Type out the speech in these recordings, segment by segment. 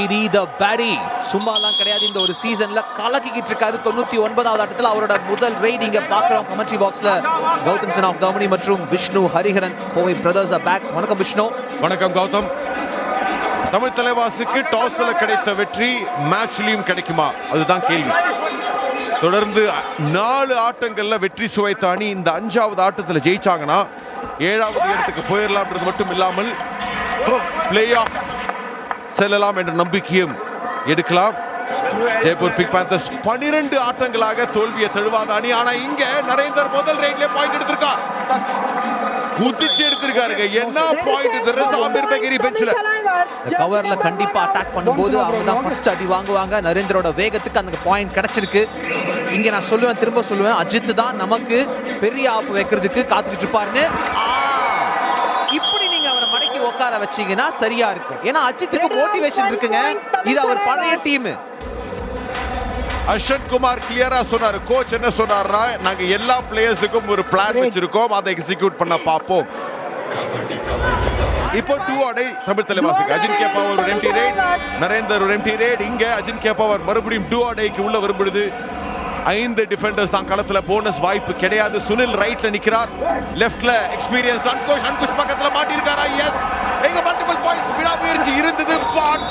இடி த பேரி சும்மாலாம் கிடையாது. இந்த ஒரு சீசன்ல கலக்கிக்கிட்டு இருக்காரு. தொண்ணூத்தி ஒன்பதாவது ஆட்டத்தில் அவரோட முதல் ரெய்ட் நீங்க பாக்குறோம் கமெண்ட்ரி பாக்ஸ்ல கௌதம் சன் ஆஃப் தமனி மற்றும் விஷ்ணு ஹரிஹரன் கோவை பிரதர்ஸ் பேக் வணக்கம் விஷ்ணு. வணக்கம் கௌதம். தமிழ் தலைவாசுக்கு டாஸ்ல கிடைத்த வெற்றி மேட்ச்லயும் கிடைக்குமா? அதுதான் கேள்வி. தொடர்ந்து நாலு ஆட்டங்கள்ல வெற்றி சுவைத்த அணி இந்த அஞ்சாவது ஆட்டத்துல ஜெயிச்சாங்கன்னா ஏழாவது இடத்துக்கு போயிடலாம்ன்றது மட்டும் இல்லாமல் பிளே ஆஃப் செல்லலாம் என்ற நம்பிக்கையும் எடுக்கலாம். ஜெய்ப்பூர் பிக் பேந்தர்ஸ் பனிரெண்டு ஆட்டங்களாக தோல்வியை தழுவாத அணி. ஆனா இங்க நரேந்தர் முதல் ரைட்ல பாயிண்ட் எடுத்திருக்கார். குதிச்சு எடுத்திருக்காருங்க. என்ன பாயிண்ட் இது சாமீர் பகிரி பெஞ்சில் கவர்ல கண்டிப்பா அட்டாக் பண்ணும்போது அவங்க தான் ஃபர்ஸ்ட் அடி வாங்குவாங்க. நரேந்திரோட வேகத்துக்கு அந்த பாயிண்ட் கிடைச்சிருக்கு. இங்க நான் சொல்லுவேன் திரும்ப சொல்லுவேன். அஜித் தான் நமக்கு பெரிய ஆப் வைக்கிறதுக்கு காத்துக்கிட்டு இருப்பாருன்னு ஆ, இப்படி நீங்க அவரை மடக்கி உட்கார வச்சீங்கன்னா சரியா இருக்கும். ஏன்னா அஜித்துக்கு மோட்டிவேஷன் இருக்குங்க. இது அவர் பழைய டீம் அஸ்வன் குமார் கிளியரா சொன்னாரு. கோச் என்ன சொன்னார்னா நாங்க எல்லா பிளேயர்ஸுக்கும் ஒரு பிளான் வச்சிருக்கோம். அதை எக்ஸிக்யூட் பண்ண பார்ப்போம். இப்போ டூ ஆடை தமிழ் தலைவாசிக்கு அஜின் கேப்பாவர் ஒரு எம்டி ரேட் நரேந்தர் ஒரு எம்டி ரேட் இங்க அஜின் கேப்பாவர் மறுபடியும் டூ ஆடைக்கு உள்ள வரும்பொழுது ஐந்து டிஃபெண்டர்ஸ் தான் களத்துல போனஸ் வாய்ப்பு கிடையாது. சுனில் ரைட்ல நிக்கிறார். லெஃப்ட்ல எக்ஸ்பீரியன்ஸ் அன்கோஷ். அன்குஷ் பக்கத்துல மாட்டிருக்காரா எஸ் எங்க மல்டிபிள் பாயிண்ட்ஸ் விடாமுயற்சி இருந்தது. But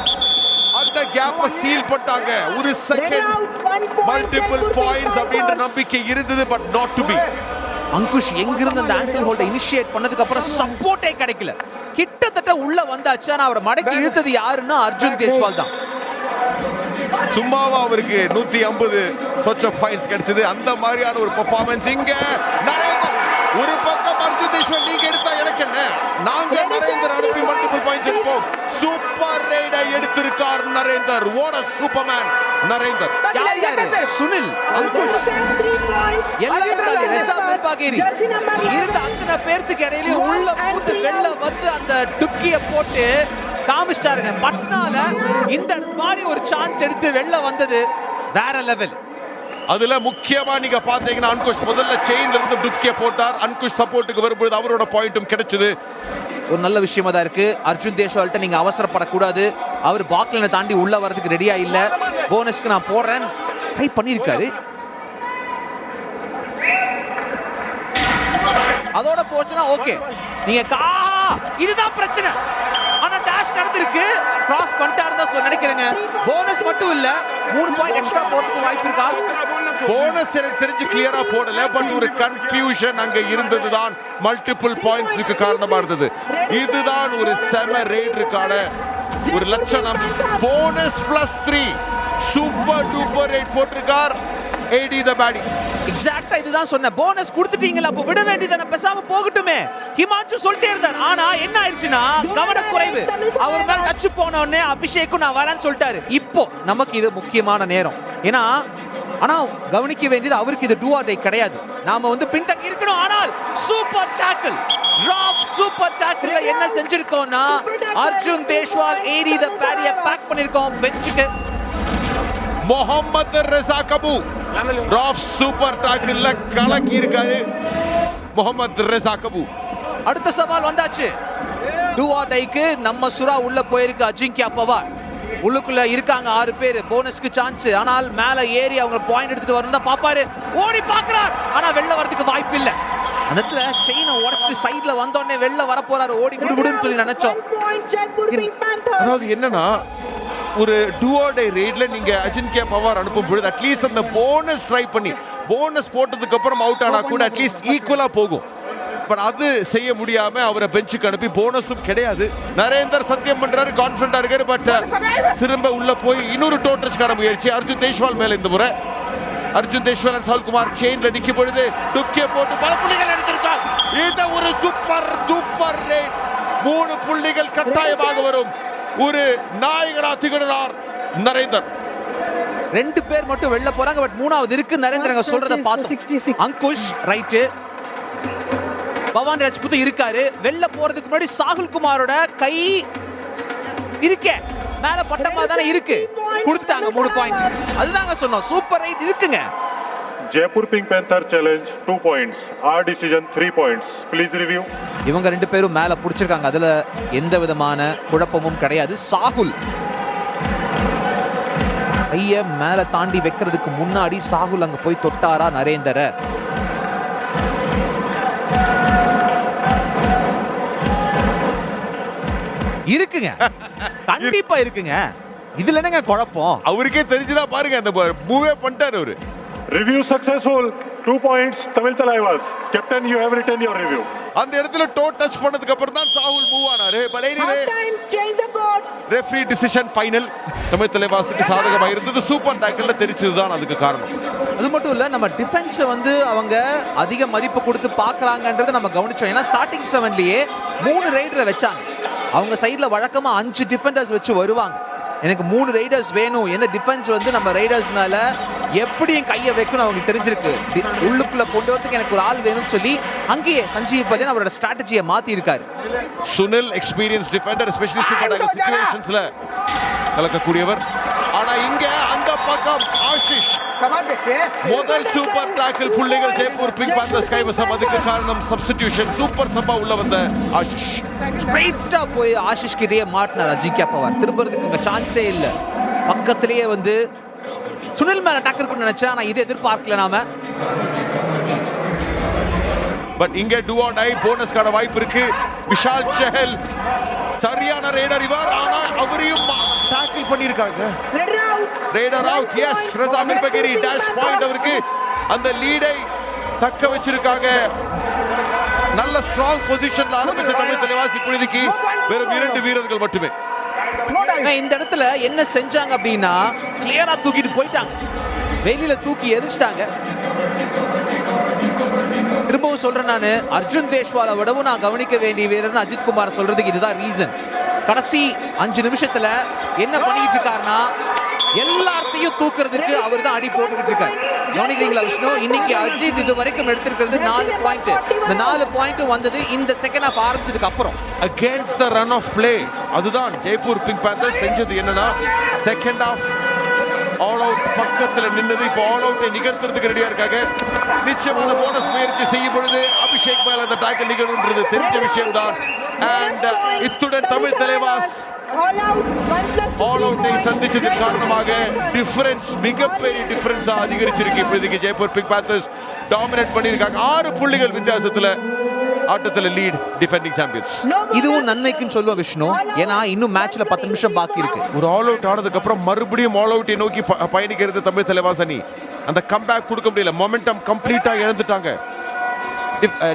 அந்த கேப்ப சீல் பண்ணிட்டாங்க. ஒரு செகண்ட் மல்டிபிள் பாயிண்ட்ஸ் அப்படின்ற நம்பிக்கை இருந்தது but not to be Ankush எங்கிருந்து அந்த ஆங்கிள் ஹோல்ட இனிஷியேட் பண்ணதுக்கு அப்புறம் சப்போர்ட்டே கிடைக்கல. கிட்டத்தட்ட உள்ள வந்தாச்சு. ஆனா அவரை மடக்கி இழுத்தது யாருன்னா அர்ஜுன் தேஜ்வால் தான். சும்மாவா அவருக்கு நூத்தி ஐம்பது சொச்ச பாயிண்ட்ஸ் கிடைச்சது. அந்த மாதிரியான ஒரு பெர்ஃபார்மன்ஸ் இங்க ஒரு பக்கம் அர்ஜுன் தேஷ்வர் நீங்க எடுத்தா எனக்கு என்ன? நாங்க நரேந்தர் அனுப்பி மல்டிபிள் பாயிண்ட்ஸ் எடுப்போம். சூப்பர் ரைடை எடுத்திருக்கார் நரேந்தர். ஓட சூப்பர்மேன் நரேந்தர். யார் யாரு? சுனில் அங்குஷ். எல்லாரும் தாலி, ரெசா பெல்பாகேரி. இருந்த அத்தனை பேர்த்துக்கு இடையிலயும் உள்ள பூந்து வெளில வந்து அந்த டுக்கிய போட்டு காமிச்சிட்டாருங்க. பட்னால இந்த மாதிரி ஒரு சான்ஸ் எடுத்து வெளில வந்தது வேற லெவல் அதுல முக்கியமா நீங்க பாத்தீங்கன்னா அன்குஷ் முதல்ல செயின்ல இருந்து டுக்கே போட்டார். அன்குஷ் சப்போர்ட்டுக்கு வரும்பொழுது அவரோட பாயிண்ட்டும் கிடைச்சது. ஒரு நல்ல விஷயமா தான் இருக்கு. அர்ஜுன் தேஷ்வால்ட்ட நீங்க அவசரப்படக்கூடாது. அவர் பாக்லைனை தாண்டி உள்ள வரதுக்கு ரெடியா இல்ல. போனஸ்க்கு நான் போடுறேன் ட்ரை பண்ணிருக்காரு. அதோட போச்சுன்னா ஓகே நீங்க கா இதுதான் பிரச்சனை. நடந்திருக்கு கிராஸ் பண்ணிட்டாரு தான் சொல்ல நினைக்கிறேங்க. போனஸ் மட்டும் இல்ல மூணு பாயிண்ட் எக்ஸ்ட்ரா போறதுக்கு வாய்ப்பு இருக்கா? போனஸ் எனக்கு தெரிஞ்சு கிளியரா போடல பட் ஒரு கன்ஃபியூஷன் அங்க இருந்ததுதான். மல்டிபிள் பாயிண்ட்ஸுக்கு காரணமா இருந்தது. இதுதான் ஒரு செம ரேடருக்கான ஒரு லட்சணம். Bonus plus three super duper raid போட்டிருக்கார் ஏடி த பேடி எக்ஸாக்ட்டா இதுதான் சொன்னேன். போனஸ் கொடுத்துட்டீங்களா அப்ப விட வேண்டியதானே? பேசாம போகட்டுமே. ஹிமான்சு சொல்லிட்டே இருந்தார். ஆனா என்ன ஆயிடுச்சுன்னா கவனக்குறைவு. அவர் மேல டச் போன உடனே அபிஷேக்கும் நான் வரேன்னு சொல்லிட்டாரு. இப்போ நமக்கு இது முக்கியமான நேரம். ஏன்னா ஆனா கவனிக்க வேண்டியது அவருக்கு இது டூ ஆர் டே கிடையாது. நாம வந்து பின்தங்கி இருக்கணும். ஆனால் சூப்பர் டாக்கிள் டிராப் சூப்பர் டாக்கிள்ல என்ன செஞ்சிருக்கோம்னா அர்ஜுன் தேஷ்வால் ஏடி த பேரிய பேக் பண்ணிருக்கோம். பெஞ்சுக்கு முகமது ரசா கபு ராப் சூப்பர் டாக்கில் கலக்கி இருக்காரு. முகமது ரசா கபு அடுத்த சவால் வந்தாச்சு. டூ ஆர் டைக்கு நம்ம சுறா உள்ள போயிருக்கு அஜிங்கியா பவார். உள்ளுக்குள்ள இருக்காங்க ஆறு பேர். போனஸ்க்கு சான்ஸ் ஆனால் மேல ஏறி அவங்க பாயிண்ட் எடுத்துட்டு வரணும் தான் பாப்பாரு ஓடி பாக்குறார் ஆனா வெளில வரதுக்கு வாய்ப்பு இல்ல. அந்த இடத்துல செயினை உடைச்சிட்டு சைடுல வந்தோடனே வெளில வர போறாரு ஓடி குடு குடுன்னு சொல்லி நினைச்சோம். அதாவது என்னன்னா ஒரு டூஆர்டே ரேட்ல நீங்க அஜின்கே பவார் அனுப்பும் பொழுது அட்லீஸ்ட் அந்த போனஸ் ட்ரை பண்ணி போனஸ் போட்டதுக்கு அப்புறம் அவுட் ஆனா கூட அட்லீஸ்ட் ஈக்குவலா போகும். பட் அது செய்ய முடியாம அவரை பெஞ்சுக்கு அனுப்பி போனஸும் கிடையாது. நரேந்தர் சத்தியம் பண்றாரு கான்பிடண்டா இருக்காரு பட் uh, திரும்ப உள்ள போய் இன்னொரு டோட்டஸ்க்கான முயற்சி. அர்ஜுன் தேஷ்வால் மேல இந்த முறை. அர்ஜுன் தேஷ்வால் and சவுல்குமார் செயின்ல நிக்கும் பொழுது டுக்கிய போட்டு பல புள்ளிகள் எடுத்திருக்கார். இந்த ஒரு சூப்பர் சூப்பர் ரேட் மூணு புள்ளிகள் கட்டாயமாக வரும். ஒரு நாயகரா திகழறார் நரேந்தர். ரெண்டு பேர் மட்டும் வெளில போறாங்க பட் மூணாவது இருக்கு. நரேந்திரங்க சொல்றத பார்த்தோம். அங்குஷ் ரைட்டு. பவானி ராஜ்புத் இருக்காரு. வெளில போறதுக்கு முன்னாடி சாகுல் குமாரோட கை இருக்கே. மேல பட்டமா தானே இருக்கு. கொடுத்தாங்க மூணு பாயிண்ட் அதுதாங்க சொன்னோம். சூப்பர் ரைட் இருக்குங்க. Jaipur Pink Panther challenge, two points. Our decision, three points. Please review. இவங்க ரெண்டு பேரும் மேல புடிச்சிருக்காங்க. அதுல எந்த விதமான குழப்பமும் கிடையாது. சாகுல் கைய மேல தாண்டி வைக்கிறதுக்கு முன்னாடி சாகுல் அங்க போய் தொட்டாரா நரேந்தர? இருக்குங்க. கண்டிப்பா இருக்குங்க. இதுல என்னங்க குழப்பம்? அவருக்கே தெரிஞ்சுதான் பாருங்க அந்த மூவே பண்ணிட்டாரு அவரு. Review successful. Two points. Tamil Talaivas. Captain, you have written your review. அந்த இடத்துல டோ டச் பண்ணதுக்கு அப்புறம் தான் சாகுல் மூவ் ஆனாரு but anyway. Referee decision final Tamil தலைவாசுக்கு சாதகமா இருந்தது சூப்பர் டேக்கிள்ல தெரிச்சது தான் அதுக்கு காரணம் அது மட்டும் இல்ல நம்ம டிஃபென்ஸை வந்து அவங்க அதிக மதிப்பு கொடுத்து பார்க்கறாங்கன்றதை நம்ம கவனிச்சோம் ஏன்னா ஸ்டார்டிங் செவன்லயே மூணு ரைடரை வச்சாங்க அவங்க சைடுல வழக்கமா அஞ்சு டிஃபெண்டர்ஸ் வச்சு வருவாங்க எனக்கு மூணு ரைடர்ஸ் வேணும் எந்த டிஃபென்ஸ் வந்து நம்ம ரைடர்ஸ் மேல எப்படி என் கையை வைக்கணும் அவங்களுக்கு தெரிஞ்சிருக்கு. உள்ளுக்குள்ள கொண்டு வரதுக்கு எனக்கு ஒரு ஆள் வேணும்னு சொல்லி அங்கேயே சஞ்சீவ் பல்லியன் அவரோட ஸ்ட்ராட்டஜியை மாத்தி இருக்காரு Sunil experience defender especially super சிச்சுவேஷன்ஸ்ல கலக்கக்கூடியவர். ஆனா இங்க அந்த பக்கம் ஆஷிஷ். முதல் சூப்பர் டாக்கிள் புள்ளிகள் ஜெய்ப்பூர் பிங்க் பேந்தர்ஸ் கைவசம் அதுக்கு காரணம் சப்ஸ்டிடியூஷன் சூப்பர் சப்பா உள்ள வந்த ஆஷிஷ். ஸ்ட்ரைட்டா போய் ஆஷிஷ் கிட்டேயே மாட்டினார் அஜிங்கியா பவார் திரும்புறதுக்கு இங்க சான்ஸே இல்ல. பக்கத்திலேயே வந்து சுனில் மேல டக்கர் இருக்குன்னு நினைச்சேன் ஆனா இதை எதிர்பார்க்கல நாம. பட் இங்க டூ ஆர் டை போனஸ்க்கான வாய்ப்பு இருக்கு. விஷால் செஹல் சரியான ரேடர் இவர். ஆனா அவரையும் டாக்கிள் பண்ணிருக்காங்க. ரேடர் அவுட் எஸ் ரசாமின் பகேரி டேஷ் பாயிண்ட் அவருக்கு அந்த லீடை தக்க வச்சிருக்காங்க. நல்ல ஸ்ட்ராங் பொசிஷன்ல ஆரம்பிச்ச தமிழ் தலைவாசி இப்பொழுதைக்கு வெறும் இரண்டு வீரர்கள் மட்டுமே. இந்த இடத்துல என்ன செஞ்சாங்க அப்படின்னா கிளியரா தூக்கிட்டு போயிட்டாங்க. வெளியில தூக்கி எரிச்சிட்டாங்க திரும்பவும் சொல்றேன் நான் அர்ஜுன் தேஷ்வாலை விடவும் நான் கவனிக்க வேண்டிய வீரர்னு அஜித் குமார் சொல்றதுக்கு இதுதான் ரீசன் கடைசி அஞ்சு நிமிஷத்துல என்ன பண்ணிட்டு இருக்காருன்னா எல்லாத்தையும் தூக்குறதுக்கு அவர் தான் அடி போட்டுக்கிட்டு இருக்காரு. கவனிக்கிறீங்களா விஷ்ணு இன்னைக்கு அஜித் இது வரைக்கும் எடுத்திருக்கிறது நாலு பாயிண்ட் இந்த நாலு பாயிண்ட் வந்தது இந்த செகண்ட் ஹாஃப் ஆரம்பிச்சதுக்கு அப்புறம். Against the run of play அதுதான் ஜெய்ப்பூர் பிங்க் பேந்தர்ஸ் செஞ்சது என்னன்னா செகண்ட் ஆஃப் ஆல் அவுட் பக்கத்துல நின்னது. இப்போ ஆல் அவுட்டை நிகழ்த்துறதுக்கு ரெடியா இருக்காங்க. நிச்சயமான போனஸ் முயற்சி செய்யும் பொழுது அபிஷேக் மேல அந்த டாக்கல் நிகழ்வுன்றது தெரிஞ்ச விஷயம் தான் அண்ட் இத்துடன் தமிழ் தலைவாஸ் ஆல் அவுட்டை. சந்திச்சது Jaipur காரணமாக. டிஃபரன்ஸ் மிகப்பெரிய டிஃபரன்ஸா அதிகரிச்சிருக்கு இப்போதைக்கு ஜெய்ப்பூர் பிங்க் பேந்தர்ஸ் டாமினேட் பண்ணியிருக்காங்க. ஆறு புள்ளிகள் வித்தியாசத்துல ஆட்டத்துல லீட் டிஃபெண்டிங் சாம்பியன்ஸ் இதுவும். நன்மைக்குன்னு சொல்லுவோம் விஷ்ணு. ஏன்னா இன்னும் மேட்ச்ல பத்து நிமிஷம் பாக்கி இருக்கு. ஒரு ஆல் அவுட் ஆனதுக்கு அப்புறம் மறுபடியும் ஆல் அவுட்டை நோக்கி பயணிக்கிறது தமிழ் தலைவாஸ் அணி அந்த கம்பேக் கொடுக்க முடியல. மொமெண்டம் கம்ப்ளீட்டா இழந்துட்டாங்க.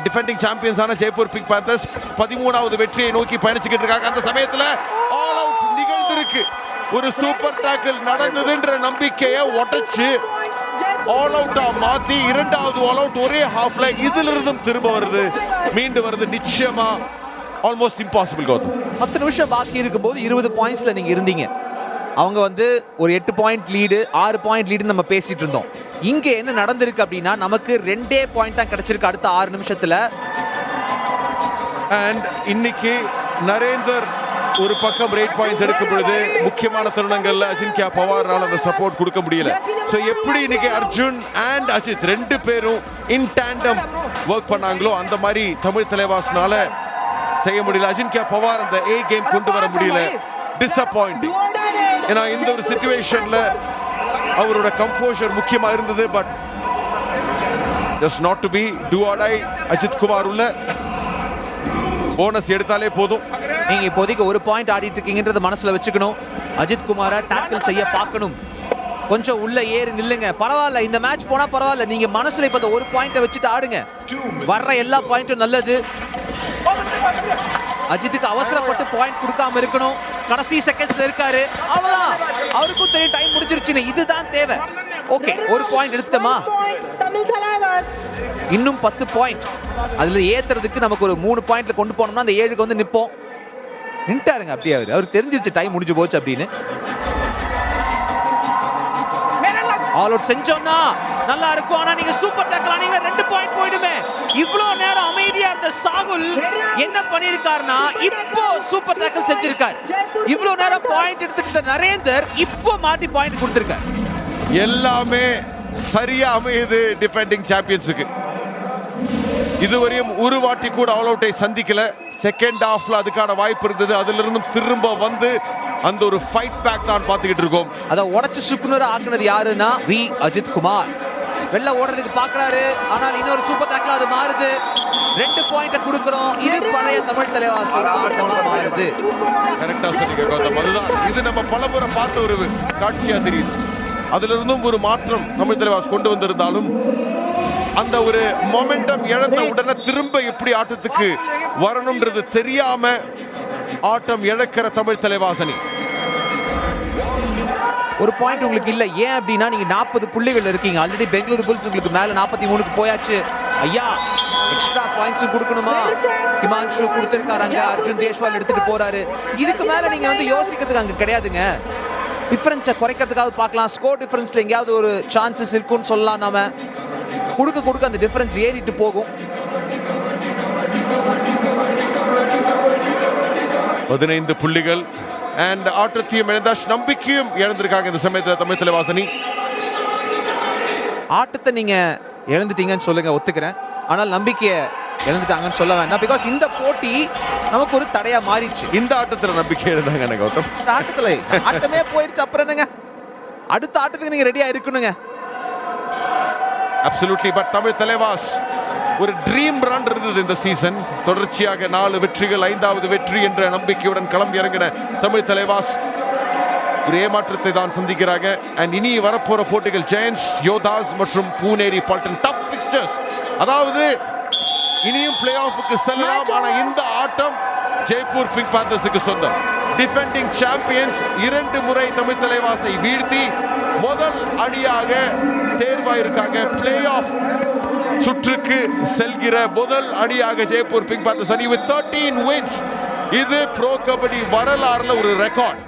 டிஃபெண்டிங் சாம்பியன்ஸான uh, ஜெய்ப்பூர் பிக் பேந்தர்ஸ் பதிமூணாவது வெற்றியை நோக்கி பயணிச்சுக்கிட்டு இருக்காங்க. அந்த சமயத்தில் ஆல் அவுட் நிகழ்ந்திருக்கு. ஒரு சூப்பர் டாக்கிள் நடந்ததுன்ற நம்பிக்கையை உடைச்சு ஆல் அவுட்டா மாத்தி இரண்டாவது ஆல் அவுட் ஒரே ஹாஃப்ல இதுல இருந்தும் திரும்ப வருது. மீண்டு வருது நிச்சயமா. Almost impossible Gautham. பத்து நிமிஷம் பாக்கி இருக்கும் போது இருபது பாயிண்ட்ஸ்ல நீங்க இருந்தீங்க. அவங்க வந்து ஒரு எட்டு பாயிண்ட் லீடு ஆறு பாயிண்ட் லீடு நம்ம பேசிட்டு இருந்தோம். இங்க என்ன நடந்திருக்கு அப்படின்னா நமக்கு ரெண்டே பாயிண்ட் தான் கிடைச்சிருக்கு அடுத்த ஆறு நிமிஷத்துல. அண்ட் இன்னைக்கு நரேந்தர் ஒரு பக்கம் ரேட் பாயிண்ட்ஸ் எடுக்கும் பொழுது முக்கியமான தருணங்கள்ல அஜின்கியா பவாரால் அந்த சப்போர்ட் கொடுக்க முடியல. ஸோ எப்படி இன்னைக்கு அர்ஜுன் அண்ட் அஜித் ரெண்டு பேரும் இன் டேண்டம் ஒர்க் பண்ணாங்களோ அந்த மாதிரி தமிழ் தலைவாசனால செய்ய முடியல. அஜின்கியா பவார் அந்த ஏ கேம் கொண்டு வர முடியல. டிசப்பாயிண்ட் ஏன்னா இந்த ஒரு Jaipur சுச்சுவேஷன்ல அவரோட கம்போஷர் முக்கியமா இருந்தது but just not to be two ஆடை அஜித் குமார் உள்ள போனஸ் எடுத்தாலே போதும். நீங்க இப்போதைக்கு ஒரு பாயிண்ட் ஆடிட்டு இருக்கீங்கன்றத மனசுல வச்சுக்கணும். அஜித் குமாரை டேக்கிள் செய்ய பார்க்கணும். கொஞ்சம் உள்ள ஏறி நில்லுங்க. பரவாயில்ல இந்த மேட்ச் போனா பரவாயில்ல. நீங்க மனசுல இப்ப ஒரு பாயிண்ட வச்சுட்டு ஆடுங்க. வர்ற எல்லா பாயிண்ட்டும் நல்லது. அஜித்துக்கு அவசரப்பட்டு பாயிண்ட் கொடுக்காம இருக்கணும். கடைசி செகண்ட்ஸ்ல இருக்காரு. அவ்வளவுதான். அவருக்கும் தெரியும் டைம் முடிஞ்சிருச்சுன்னு. இதுதான் தேவை. ஓகே ஒரு பாயிண்ட் எடுத்துட்டோமா. இன்னும் பத்து பாயிண்ட் அதுல ஏத்துறதுக்கு நமக்கு ஒரு மூணு பாயிண்ட்ல கொண்டு போனோம்னா அந்த ஏழுக்கு வந்து நிப்போம். நின்ட்டாருங்க அப்படியே அவரு. அவருக்கு தெரிஞ்சிருச்சு டைம் முடிஞ்சு போச்சு அப்படின்னு. ஆல் அவுட் செஞ்சோம்னா நல்லா இருக்கும். ஆனா நீங்க சூப்பர் டேக்கல் ஆனீங்க ரெண்டு பாயிண்ட் போயிடுமே. இவ்வளவு நேரம் அமைதியா இருந்த சாகுல் என்ன பண்ணிருக்காருன்னா இப்போ சூப்பர் டேக்கல் செஞ்சிருக்காரு. இவ்வளவு நேரம் பாயிண்ட் எடுத்துட்டு இருந்த நரேந்தர் இப்போ மாட்டி பாயிண்ட் கொடுத்திருக்காரு. எல்லாமே சரியா அமையுது டிஃபெண்டிங் சாம்பியன்ஸுக்கு இதுவரையும் ஒரு வாட்டி கூட ஆல் அவுட்டை சந்திக்கல. செகண்ட் ஹாஃப்ல அதுக்கான வாய்ப்பு இருந்தது. அதுல இருந்தும் திரும்ப வந்து அந்த ஒரு ஃபைட் பேக் தான் பார்த்துக்கிட்டு இருக்கோம். அத உடைச்சு சுக்குநூறு ஆக்குனது யாருன்னா வி. அஜித் குமார். வெளில ஓடுறதுக்கு பாக்குறாரு. ஆனால் இன்னொரு சூப்பர் டேக்ல அது மாறுது. ரெண்டு பாயிண்ட கொடுக்கறோம். இது பழைய தமிழ் தலைவாசோட ஆட்டமா மாறுது. கரெக்டா சொன்னீங்க கௌதம் அதுதான் இது நம்ம பலமுறை பார்த்த ஒரு காட்சியா தெரியுது. அதுல இருந்தும் ஒரு மாற்றம் தமிழ் தலைவாஸ் கொண்டு வந்திருந்தாலும் அந்த ஒரு மொமெண்டம் இழந்த உடனே திரும்ப எப்படி ஆட்டத்துக்கு வரணும்ன்றது தெரியாம ஆட்டம் இழக்கிற தமிழ் தலைவாசனி. ஒரு பாயிண்ட் உங்களுக்கு இல்ல. ஏன் அப்படின்னா நீங்க நாற்பது புள்ளிகள் இருக்கீங்க. ஆல்ரெடி பெங்களூரு புல்ஸ் உங்களுக்கு மேல நாற்பத்தி மூணுக்கு போயாச்சு. ஐயா எக்ஸ்ட்ரா பாயிண்ட்ஸ் கொடுக்கணுமா? ஹிமான்ஷு கொடுத்திருக்காங்க அர்ஜுன் தேஷ்வால் எடுத்துட்டு போறாரு. இதுக்கு மேல நீங்க வந்து யோசிக்கிறதுக்கு அங்க கிடையாதுங்க. டிஃபரன்ஸை குறைக்கிறதுக்காக பார்க்கலாம். ஸ்கோர் டிஃபரன்ஸ்ல எங்கேயாவது ஒரு சான்சஸ் இருக்குன்னு சொல்லலாம் நாம. கொடுக்க கொடுக்க அந்த டிஃபரன்ஸ் ஏறிட்டு போகும். பதினைந்து புள்ளிகள். அண்ட் ஆட்டத்தையும் இழந்தா நம்பிக்கையும் இழந்திருக்காங்க இந்த சமயத்துல தமிழ் தலைவாசனி. ஆட்டத்தை நீங்க இழந்துட்டீங்கன்னு சொல்லுங்க ஒத்துக்கிறேன். ஆனால் நம்பிக்கையை இழந்துட்டாங்கன்னு சொல்ல வேண்டாம். பிகாஸ் இந்த போட்டி நமக்கு ஒரு தடையா மாறிடுச்சு. இந்த ஆட்டத்துல நம்பிக்கை இழந்தாங்க கௌதம்? இந்த ஆட்டத்துல ஆட்டமே போயிருச்சு அப்புறம் என்னங்க? அடுத்த ஆட்டத்துக்கு நீங்க ரெடியா இருக்கணுங்க. அப்சல்யூட்லி பட் தமிழ் தலைவாஸ் ஒரு ட்ரீம் ரன் இருந்தது இந்த சீசன் தொடர்ச்சியாக நாலு வெற்றிகள் ஐந்தாவது வெற்றி என்ற நம்பிக்கையுடன் களம் இறங்கின தமிழ் தலைவாஸ். ஒரு ஏமாற்றத்தை தான் சந்திக்கிறாங்க. அண்ட் இனி வரப்போற போட்டிகள் ஜெயன்ஸ் யோதாஸ் மற்றும் பூனேரி பால்டன் டப் பிக்சர்ஸ் அதாவது இனியும் பிளே ஆஃபுக்கு செல்லலாம். ஆனா இந்த ஆட்டம் ஜெய்ப்பூர் பிங்க் பேந்தர்ஸுக்கு சொந்தம். டிஃபெண்டிங் சாம்பியன்ஸ் இரண்டு முறை தமிழ் தலைவாசை வீழ்த்தி முதல் அணியாக தேர்வாயிருக்காங்க. பிளே ஆஃப் சுற்றுக்கு செல்கிற முதல் அணியாக ஜெய்ப்பூர் பிங்க் பேந்தர்ஸ் அணி வித் தேர்ட்டீன் வின்ஸ் இது ப்ரோ கபடி வரலாறுல ஒரு ரெக்கார்ட்